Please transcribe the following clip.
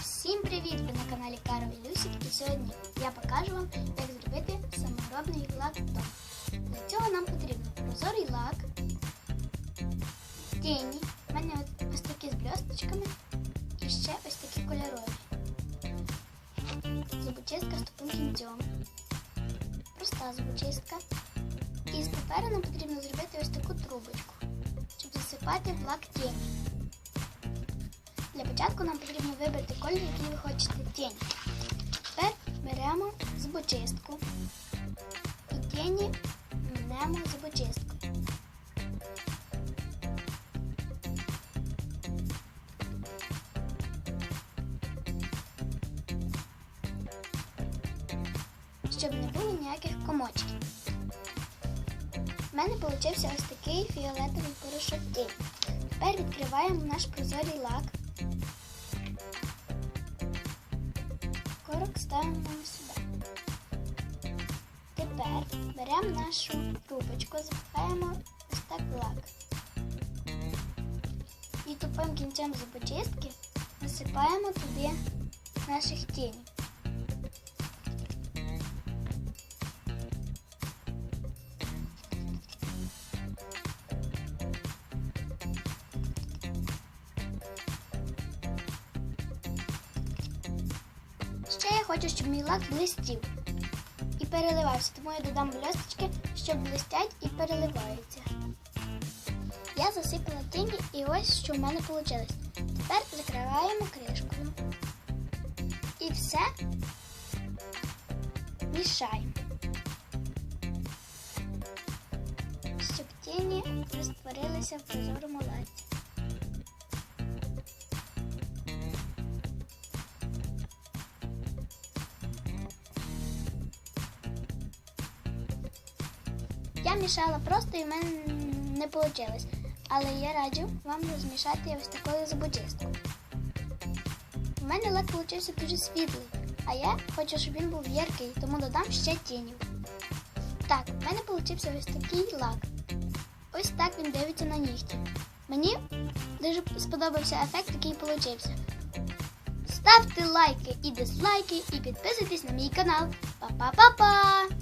Всім привіт! Ви на каналі Каро і Люсік і сьогодні я покажу вам, як зробити саморобний лак вдома. Для цього нам потрібен прозорий лак, тіні, в мене ось такі з блісточками і ще ось такі кольорові. Зубочистка з тупим кінцем, проста зубочистка. І з паперу нам потрібно зробити ось таку трубочку, щоб засипати в лак тіні. Для початку нам потрібно вибрати колір, який ви хочете тінь. Тепер беремо зубочистку і тіні мнемо зубочистку. Щоб не було ніяких комочків. У мене вийшов ось такий фіолетовий порошок тінь. Тепер відкриваємо наш прозорий лак. Корок ставимо сюди. Тепер беремо нашу трубочку, запихаємо ось. І тупим кінцем зубочистки насипаємо туди наших тінь. Ще я хочу, щоб мій лак блистів і переливався, тому я додам блісточки, що блистять і переливаються. Я засипала тіні і ось що в мене вийшло. Тепер закриваємо кришкою. І все мішаємо. Щоб тіні розтворилися в прозорому лаці. Я мішала просто і в мене не вийшло. Але я раджу вам розмішати ось такою зубочисткою. У мене лак вийшов дуже світлий, а я хочу, щоб він був яркий, тому додам ще тінів. Так, в мене вийшов ось такий лак. Ось так він дивиться на нігті. Мені дуже сподобався ефект, який вийшов. Ставте лайки і дизлайки і підписуйтесь на мій канал. Па-па-па-па!